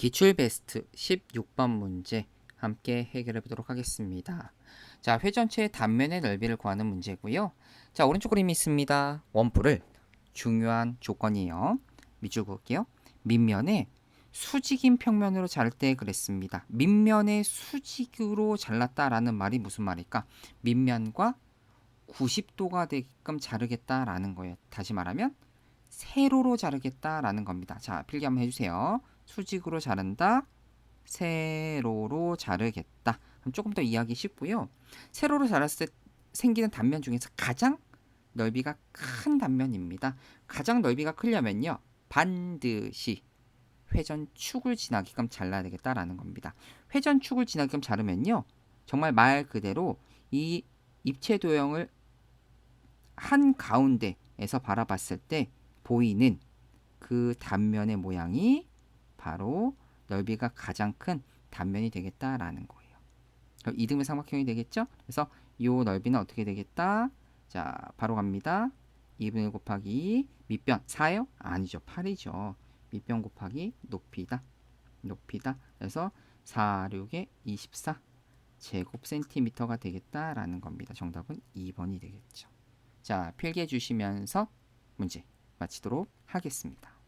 기출 베스트 16번 문제 함께 해결해 보도록 하겠습니다. 자, 회 전체의 단면의 넓이를 구하는 문제고요. 자, 오른쪽 그림이 있습니다. 원뿔을 중요한 조건이에요. 밑줄 그을게요. 밑면에 수직인 평면으로 자를 때 그랬습니다. 밑면에 수직으로 잘랐다라는 말이 무슨 말일까? 밑면과 90도가 되게끔 자르겠다라는 거예요. 다시 말하면 세로로 자르겠다라는 겁니다. 자, 필기 한번 해주세요. 수직으로 자른다. 세로로 자르겠다. 그럼 조금 더 이해하기 쉽고요. 세로로 자랐을 때 생기는 단면 중에서 가장 넓이가 큰 단면입니다. 가장 넓이가 크려면요. 반드시 회전축을 지나게끔 잘라야 되겠다라는 겁니다. 회전축을 지나게끔 자르면요. 정말 말 그대로 이 입체 도형을 한 가운데에서 바라봤을 때 보이는 그 단면의 모양이 바로 넓이가 가장 큰 단면이 되겠다라는 거예요. 그럼 이등변 삼각형이 되겠죠? 그래서 이 넓이는 어떻게 되겠다? 자, 바로 갑니다. 2분의 1 곱하기 밑변 4요? 아니죠. 8이죠. 밑변 곱하기 높이다. 높이다. 그래서 4, 6에 24 제곱 센티미터가 되겠다라는 겁니다. 정답은 2번이 되겠죠. 자, 필기해 주시면서 문제 마치도록 하겠습니다.